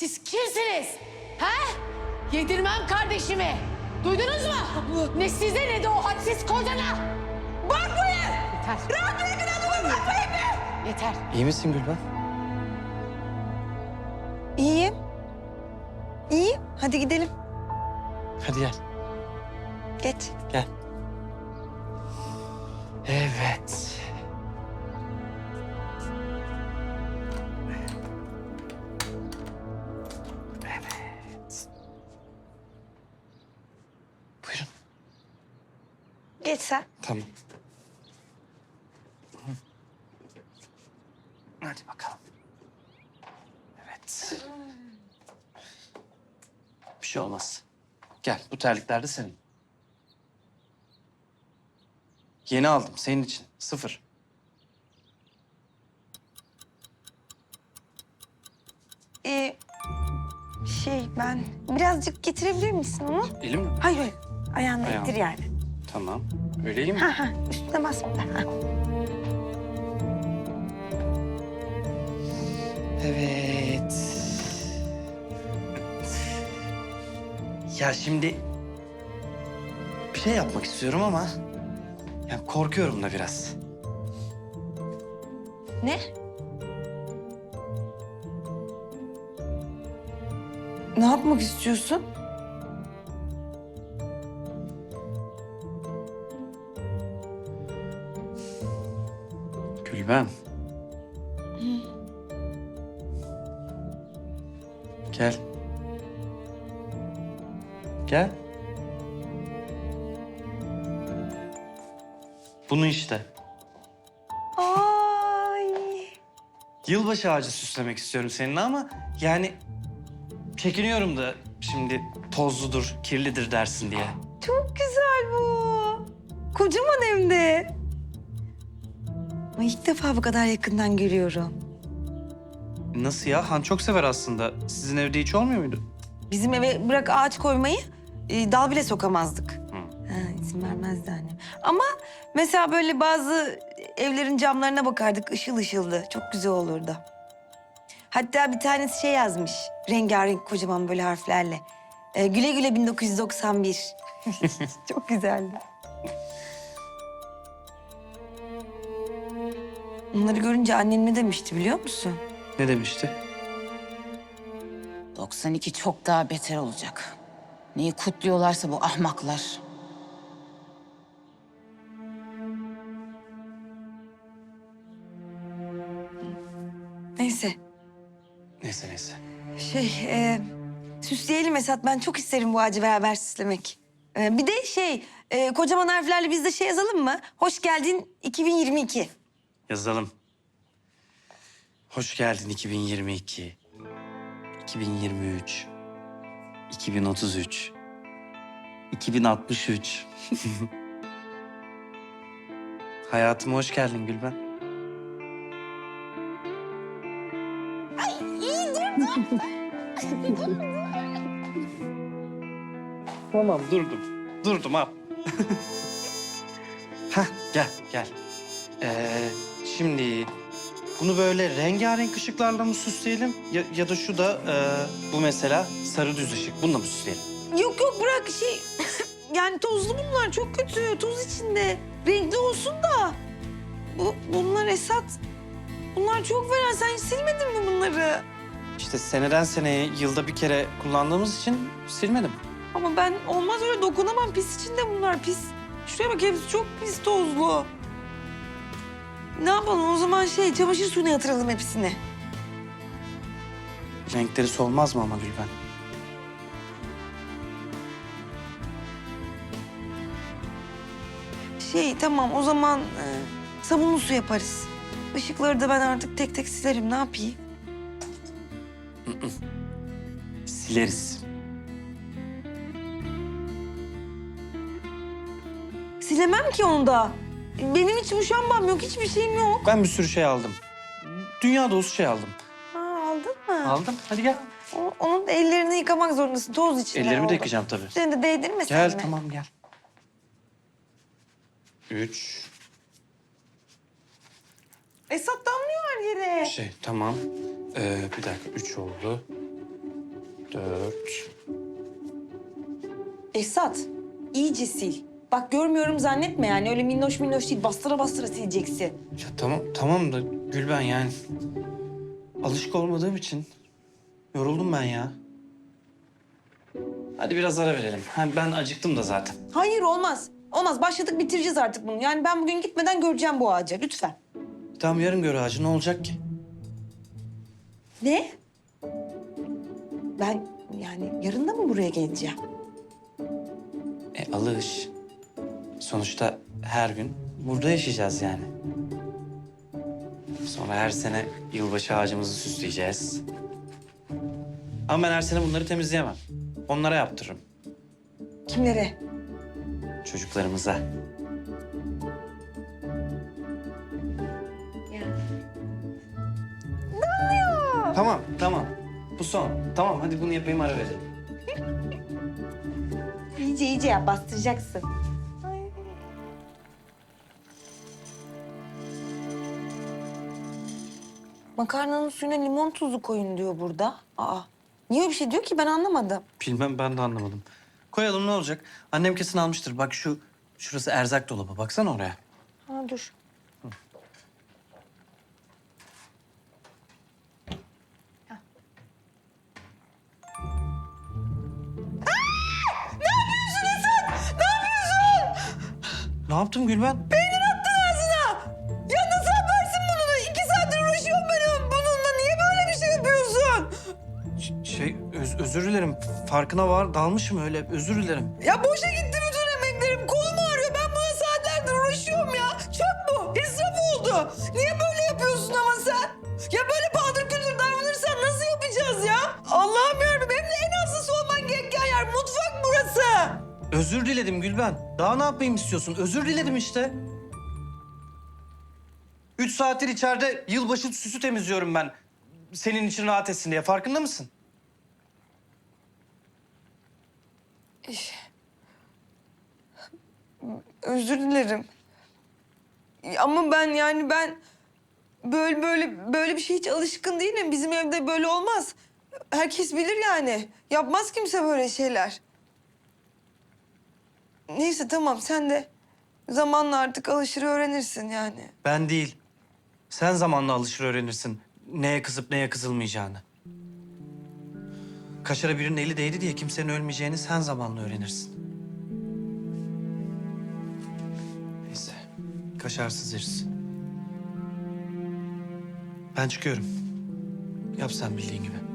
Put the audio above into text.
Siz kimsiniz? Ha? Yedirmem kardeşimi. Duydunuz mu? Ne size ne de o hadsiz kocana. Bakmayın! Yeter. Rahat bırakın adamı bakmayın be! Yeter. İyi misin Gülben? İyiyim. İyiyim. Hadi gidelim. Hadi gel. Geç. Gel. Evet. Evet. Geç sen. Tamam. Hadi bakalım. Evet. Bir şey olmaz. Gel, bu terlikler de senin. Yeni aldım, senin için. Sıfır. Ee, şey ben birazcık getirebilir misin onu? Elim mi? Hayır hayır. Ayağını Ayağım. ittir yani. Tamam. Öyle iyi mi? Ha ha üstüne. Ha. Evet. Ya şimdi bir şey yapmak istiyorum ama ya korkuyorum da biraz. Ne? Ne yapmak istiyorsun? Gülben. Gel. Gel. Bunu işte. Ay. Yılbaşı ağacı süslemek istiyorum seninle ama yani çekiniyorum da şimdi tozludur, kirlidir dersin diye. Çok güzel bu. Kocaman hem de. Ay ilk defa bu kadar yakından görüyorum. Nasıl ya? Han çok sever aslında. Sizin evde hiç olmuyor muydu? Bizim eve bırak ağaç koymayı e, dal bile sokamazdık. Hı. Ha, izin vermezdi annem. Ama mesela böyle bazı evlerin camlarına bakardık ışıl ışıldı. Çok güzel olurdu. Hatta bir tanesi şey yazmış. Rengarenk kocaman böyle harflerle. E, güle güle 1991. Çok güzeldi. Onları görünce annem ne demişti biliyor musun? Ne demişti? 92 çok daha beter olacak. Neyi kutluyorlarsa bu ahmaklar. Neyse. Neyse neyse. Şey, e, süsleyelim Esat. Ben çok isterim bu ağacı beraber süslemek. E, bir de şey, e, kocaman harflerle biz de şey yazalım mı? Hoş geldin 2022. Yazalım. Hoş geldin 2022. 2023. 2033. 2063. Hayatıma hoş geldin Gülben. tamam durdum. Durdum al. Hah gel gel. Ee, şimdi bunu böyle rengarenk ışıklarla mı süsleyelim? Ya, ya da şu da e, bu mesela sarı düz ışık. Bununla mı süsleyelim? Yok yok bırak şey... yani tozlu bunlar çok kötü. Toz içinde. Renkli olsun da. Bu, bunlar Esat. Bunlar çok fena. Sen hiç silmedin mi bunları? İşte seneden seneye yılda bir kere kullandığımız için silmedim. Ama ben olmaz öyle dokunamam. Pis içinde bunlar pis. Şuraya bak hepsi çok pis tozlu. Ne yapalım o zaman şey çamaşır suyuna yatıralım hepsini. Renkleri solmaz mı ama Gülben? Şey tamam o zaman e, sabunlu su yaparız. Işıkları da ben artık tek tek silerim ne yapayım? Sileriz. Silemem ki onu da. Benim hiç muşambam yok, hiçbir şeyim yok. Ben bir sürü şey aldım. Dünya dolusu şey aldım. Ha, aldın mı? Aldım. Hadi gel. O- onun da ellerini yıkamak zorundasın. Toz içinde Ellerimi de oldu. yıkayacağım tabii. Seni de değdirme sen Gel de. tamam gel. Üç. Esat damlıyor her yere. Şey tamam. Ee, bir dakika üç oldu. dört. Esat, iyice sil. Bak görmüyorum zannetme yani. Öyle minnoş minnoş değil. Bastıra bastıra sileceksin. Ya tamam, tamam da Gülben yani... Alışık olmadığım için yoruldum ben ya. Hadi biraz ara verelim. Ha, ben acıktım da zaten. Hayır olmaz. Olmaz. Başladık bitireceğiz artık bunu. Yani ben bugün gitmeden göreceğim bu ağacı. Lütfen. Tamam yarın gör ağacı ne olacak ki? Ne? Ben yani yarın da mı buraya geleceğim? E alış. Sonuçta her gün burada yaşayacağız yani. Sonra her sene yılbaşı ağacımızı süsleyeceğiz. Ama ben her sene bunları temizleyemem. Onlara yaptırırım. Kimlere? Çocuklarımıza. Tamam, tamam. Bu son. Tamam, hadi bunu yapayım ara verelim. İyice iyice yap. Bastıracaksın. Makarnanın suyuna limon tuzu koyun diyor burada. Aa. Niye öyle bir şey diyor ki ben anlamadım. Bilmem ben de anlamadım. Koyalım ne olacak? Annem kesin almıştır. Bak şu şurası erzak dolabı. Baksana oraya. Ha dur. Ne yaptım Gülben? Ya özür dilerim. Farkına var dalmışım öyle. Özür dilerim. Ya boşa gitti bütün emeklerim. Kolum ağrıyor. Ben buna saatlerdir uğraşıyorum ya. Çöp bu. İsraf oldu. Niye böyle yapıyorsun ama sen? Ya böyle paldır küldür davranırsan nasıl yapacağız ya? Allah'ım yarabbim. Hem de en hızlısı olman gereken yer. Mutfak burası. Özür diledim Gülben. Daha ne yapayım istiyorsun? Özür diledim işte. Üç saattir içeride yılbaşı süsü temizliyorum ben. Senin için rahat etsin diye. Farkında mısın? Özür dilerim. Ama ben yani ben böyle böyle böyle bir şey hiç alışkın değilim. Bizim evde böyle olmaz. Herkes bilir yani. Yapmaz kimse böyle şeyler. Neyse tamam sen de zamanla artık alışır öğrenirsin yani. Ben değil. Sen zamanla alışır öğrenirsin. Neye kızıp neye kızılmayacağını. Kaşara birinin eli değdi diye kimsenin ölmeyeceğini sen zamanla öğrenirsin. Neyse. Kaşarsız yeriz. Ben çıkıyorum. Yap sen bildiğin gibi.